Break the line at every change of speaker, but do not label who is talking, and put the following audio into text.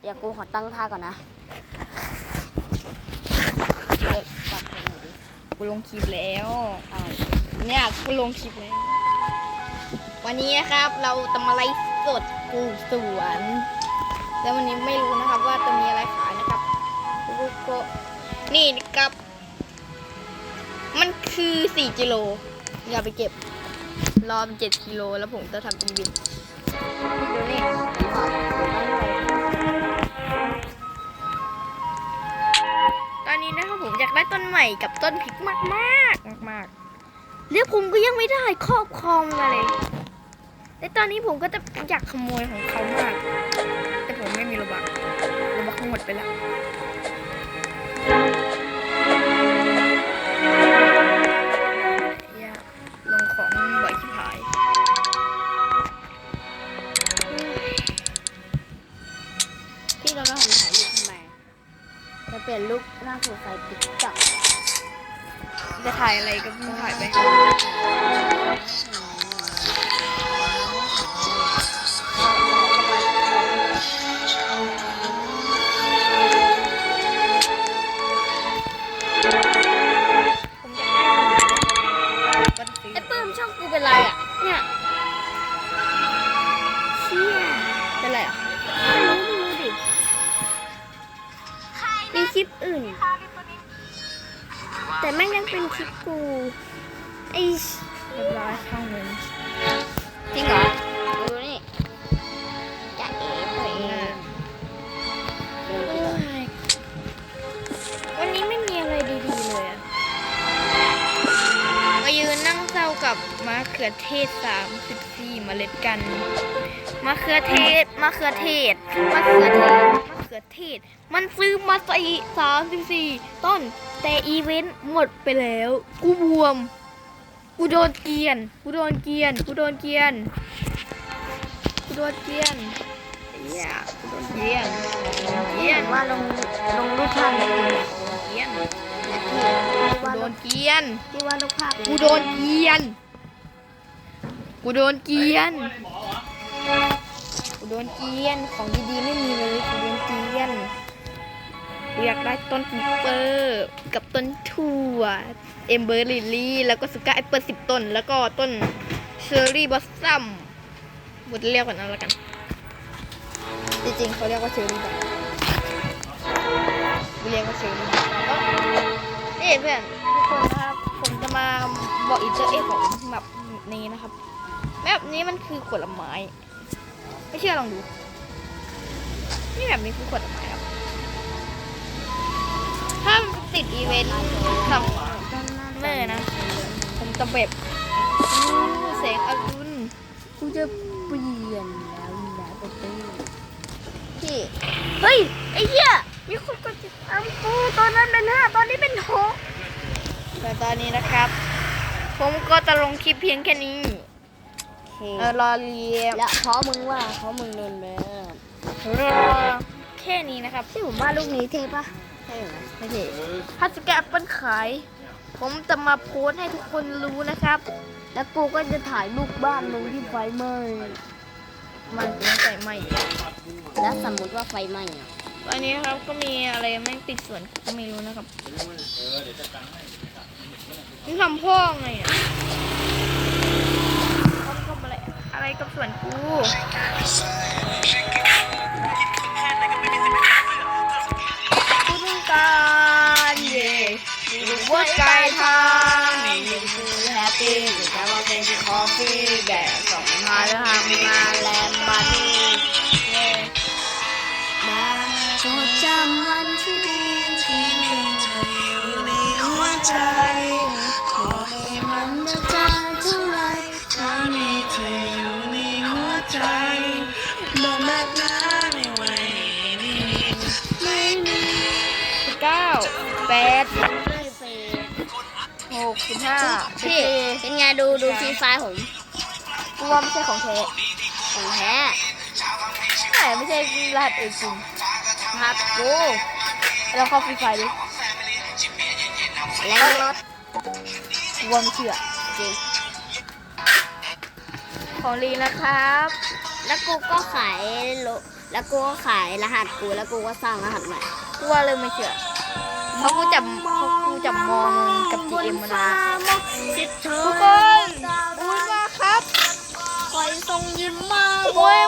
เดี๋ยวกูขอตั้งท่าก่อนนะเด็กปัดเพลงหน่อยดิ
กูลงคลิปแล้ว
เอา
เนี่ยกูลงคลิปแล้ว วันนี้นะครับเราจะมาไลฟ์สดปลูกสวน แล้ววันนี้ไม่รู้นะครับว่าจะมีอะไรขายนะครับลูกก็นี่นะครับ มันคือ4กิโลอย่าไปเก็บ รอเป็น7กิโลแล้วผมจะทำอีเวนต์ดูนี่ ต้นใหม่กับต้นพริกมากมากมากๆมากๆแล้วผมก็ยังไม่ได้ครอบครองมาเลยแต่ตอนนี้ผมก็จะอยากขโมยของเขามาก แต่ผมไม่มีโระบักโระบักหมดไปแล้วอย่าลงของบ่อยชิบหาย
พี่เราต้องทำถ่ายรูปทำไม จะเปลี่ยนลุคหน้าโปรไฟล์ติ๊กต็อก
จะถ่ายอะไรก็ถ่ายไป แต่แม่งยังเป็นคลิปกูไอ้เรียบร้อยข้างหนึ่ง
จริงเหรอดูนี่จะเอ๋ตัวเอง
วันนี้ไม่มีอะไรดีๆเลยอะมายืนนั่งเศร้ากับมะเขือเทศสามสิบสี่เมล็ดกันมะเขือเทศมะเขือเทศมะเขือเทศมะเขือเทศ มันซื้อมาใส่สามสิบสี่ต้น แต่อีเวนต์หมดไปแล้ว กูบวม กูโดนเกลียน กูโดนเกลียน กูโดนเกลียน กูโดนเกลียนไอ้เหี้ยกูโดนเกลียนเกลียน
ว่าลงลงรูปภาพเลย
เกลียน
นะพี่
กู
ว่า
โด
ล
น
ง
เกลียน
พี่ว่ารูปภาพ
กูโดนเกลียน กูโดนเกลียนกูโดนเกลียนของดีๆไม่มีเลยกูโดนเกลียนกู อยากได้ต้นปีเปอร์กับต้นถั่วเอมเบอร์ลิลลี่ แล้วก็สุก้าแอปเปิลสิบต้น แล้วก็ต้นเชอร์รี่บอสซัมบดเรียกกันเอาละกัน จริงๆเขาเรียกว่าเชอร์รี่บอสเรียกว่าเชอร์รี่บอสนี่เพื่อนทุกคนนะครับผมจะมาบอกอีเตอร์เอ็กของแบบนี้นะครับแบบนี้มันคือผลไม้ ไม่เชื่อลองดู นี่แบบนี้คือผลไม้ ติดอีเวนต์ซัมเมอร์นะ ผมจะแบบอู้แสงอรุณ
กูจะเปลี่ยนแล้วนะเต้
พี่
เฮ้ย ไอ้เหี้ย
มีคนกดติดตามกูตอนนั้นเป็นห้าตอนนี้เป็นหกแต่ตอนนี้นะครับ ผมก็จะลงคลิปเพียงแค่นี้เออรอเรียบ
แล้วเพราะมึงว่าเพราะมึงโดนแบบ
รอแค่นี้นะครับ
ที่ผมว่าลูกนี้เท่ปะใช่ไหม
ไม่ใช่ถ้าจะแกะแอปเปิ้ลขาย ผมจะมาโพสต์ให้ทุกคนรู้นะครับ
แล้วกูก็จะถ่ายรูปบ้านมึงที่ไฟไหม้
มันไม่ใส่ไม่
แล้วสมมติว่าไฟไหม้อะ
ตอนนี้ครับก็มีอะไรแม่งติดสวนก็ไม่รู้นะครับนี่ทำพ่อไงอะพ่อก็อะไรอะไรกับสวนกูกู ดูว่าใจทางนี่คือแฮปปี้แต่ว่าเป็นที่คอฟฟี่แดดสองมาแล้วทำงานแลนด์มาที่เย่
มาจดจำวันที่ดีที่มีเธออยู่ในหัวใจ ขอให้มันจะจางเท่าไรถ้ามีเธออยู่ในหัวใจบ่มากนะในวัยนี้ไม่มี
สิบเก้าแปดห กสิบห้า
พี่เป็นไงดูดูฟรีไฟล์ผม
กูว่าไม่ใช่ของแท้
ของแท้
ไม่ไม่ใช่รหัสเอกจริง
ครับกู
แล้วเข้าฟรีไฟล์ดิ
แรงรถ
กูว่าไม่เชื่อ
จริง
ของลีนะครับ
แล้วกูก็ขายโลแล้วกูก็ขายรหัสกูแล้วกูก็สร้างรหัสใหม่
กูว่าเลยไม่เชื่อเพราะกูจับเพราะกู จับมองมึงกับ GM มานานทุกคนบุญมาครับ
คอยทรงยิ้มมา
โอ้ย